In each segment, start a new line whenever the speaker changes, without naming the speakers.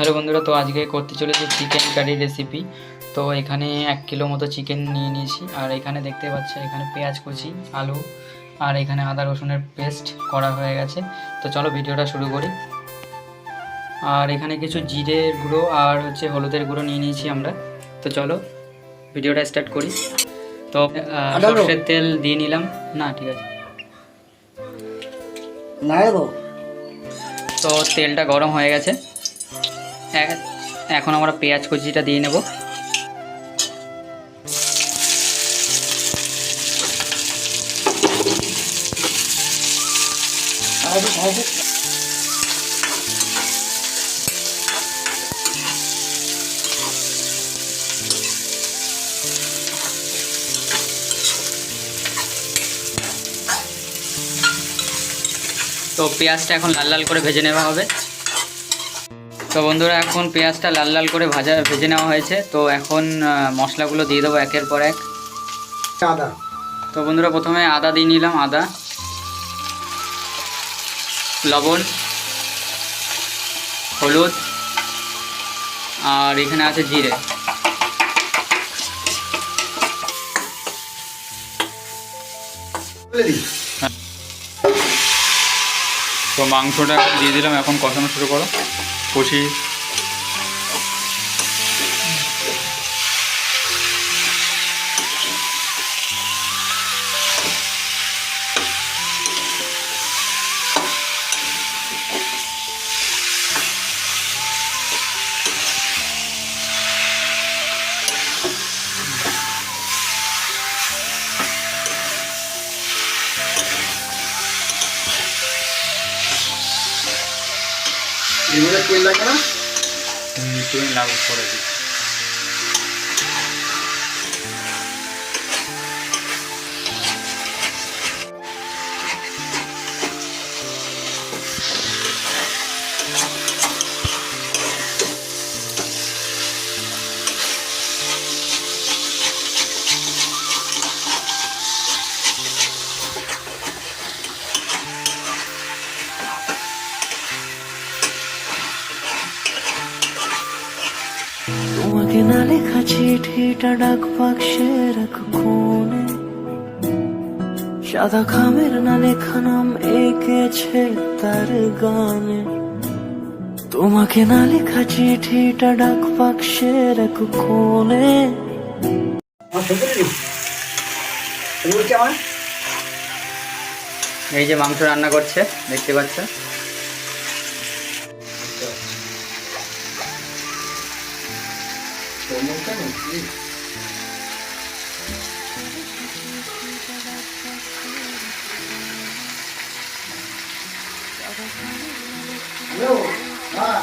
Hello বন্ধুরা তো আজকে করতে চলেছি চিকেন কারি রেসিপি তো এখানে এক কিলো মতো চিকেন নিয়ে নিয়েছি। আর এখানে দেখতে পাচ্ছ এখানে পেঁয়াজ কুচি আলু আর এখানে আদা রসুনের পেস্ট করা হয়ে গেছে। তো চলো ভিডিওটা শুরু করি। আর এখানে কিছু জিরের গুঁড়ো আর হচ্ছে হলুদের গুঁড়ো নিয়ে নিয়েছি আমরা। তো চলো ভিডিওটা স্টার্ট করি। তো। সর্ষের তেল দিয়ে নিলাম। না ঠিক আছে। তো তেলটা গরম হয়ে গেছে। এখন আমরা পেঁয়াজ কুচিটা দিয়ে নেব। তো পেঁয়াজটা এখন লাল লাল করে ভেজে নেওয়া হবে। তো বন্ধুরা এখন পেঁয়াজটা লাল লাল করে ভাজা ভেজে নেওয়া হয়েছে। তো এখন মশলাগুলো দিয়ে দেবো একের পর এক।
আদা।
তো বন্ধুরা প্রথমে আদা দিয়ে নিলাম আদা। লবণ। হলুদ। আর এখানে আছে জিরে।
তো মাংসটা দিয়ে দিলাম এখন কষানো শুরু করো। 呼吸 কষি
এগুলো তেল লাগবে না
তুমি লাগু করে দিই
তোমাকে না লেখা চিঠিটা ডাক বাক্সে রাখো কোণে সাদা খামের না লেখা নাম এঁকেছে তার গানে তোমাকে না লেখা চিঠিটা ডাক বাক্সে রাখো কোণে
এই যে মাংস রান্না করছে, দেখতে পাচ্ছ?
হ্যালো হ্যাঁ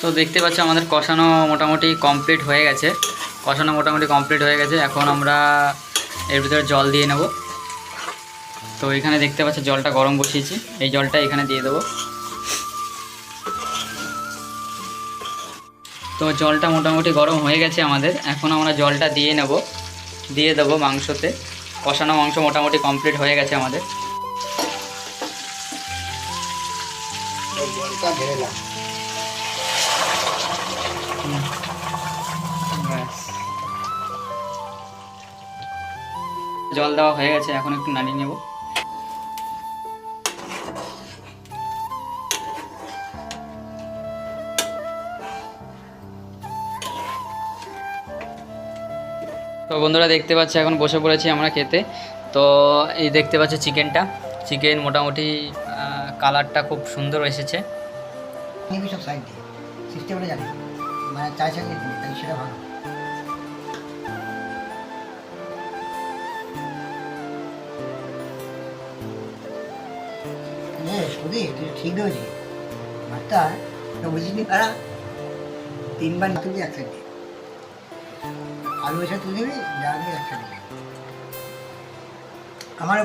তো দেখতে পাচ্ছ আমাদের কষানো মোটামুটি কমপ্লিট হয়ে গেছে। কষানো মোটামুটি কমপ্লিট হয়ে গেছে। এখন আমরা এর ভিতরে জল দিয়ে নেব। তো এখানে দেখতে পাচ্ছ জলটা গরম বসিয়েছি। এই জলটা এখানে দিয়ে দেবো। তো জলটা মোটামুটি গরম হয়ে গেছে আমাদের। এখন আমরা জলটা দিয়ে নেব। দিয়ে দেবো মাংসতে। কষানো মাংস মোটামুটি কমপ্লিট হয়ে গেছে আমাদের। জল দেওয়া হয়ে গেছে, এখন একটু নাড়িয়ে নেব। তো বন্ধুরা দেখতে পাচ্ছি, এখন বসে পড়েছি আমরা খেতে। তো এই দেখতে পাচ্ছ চিকেনটা। চিকেন মোটামুটি কালারটা খুব সুন্দর এসেছে।
মানে চাই ঠিক বুঝিস তিনবার না তুলবি এক সাইড দিয়ে। আলু এসে তুলে দেবে যা আমি একসাথে আমার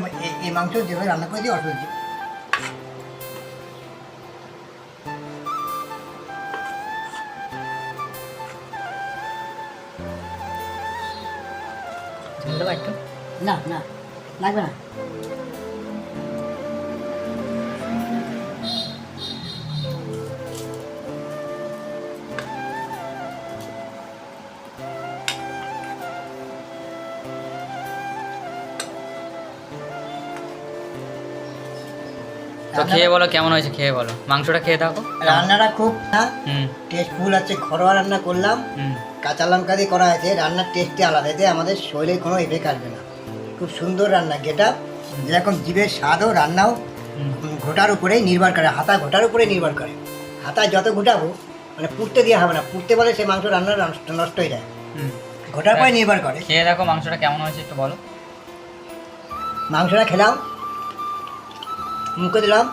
এই মাংস যেভাবে রান্না করে দিই অসুবিধা
একটু
না না লাগবে না।
তো খেয়ে বলো কেমন হয়েছে খেয়ে বলো। মাংসটা খেয়ে থাকো
রান্নাটা খুব টেস্টফুল আছে ঘরোয়া রান্না করলাম। কাঁচা লঙ্কা দিয়ে করা হয়েছে রান্নার টেস্টই আলাদা এতে আমাদের শরীরে কোনো এফেক্ট আসবে না। খুব সুন্দর রান্না যেটা যেরকম জীবের স্বাদও রান্নাও ঘোটার উপরেই নির্ভর করে হাতা ঘোটার উপরেই নির্ভর করে। হাতা যত ঘোটাবো মানে পুড়তে দেওয়া হবে না পুড়তে বলে সে মাংস রান্না নষ্ট হয়ে যায়।
হুম।
ঘোটার পরে নির্ভর করে।
খেয়ে দেখো মাংসটা কেমন হয়েছে একটু বলো।
মাংসটা খেলাম মুখে দিলাম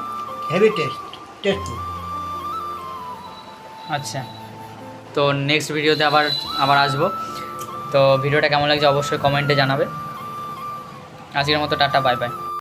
হেভি টেস্ট টেস্টফুল
আচ্ছা। তো নেক্সট ভিডিওতে আবার আবার আসব। তো ভিডিওটা কেমন লাগছে অবশ্যই কমেন্টে জানাবে। আজকের মতো টাটা বাই বাই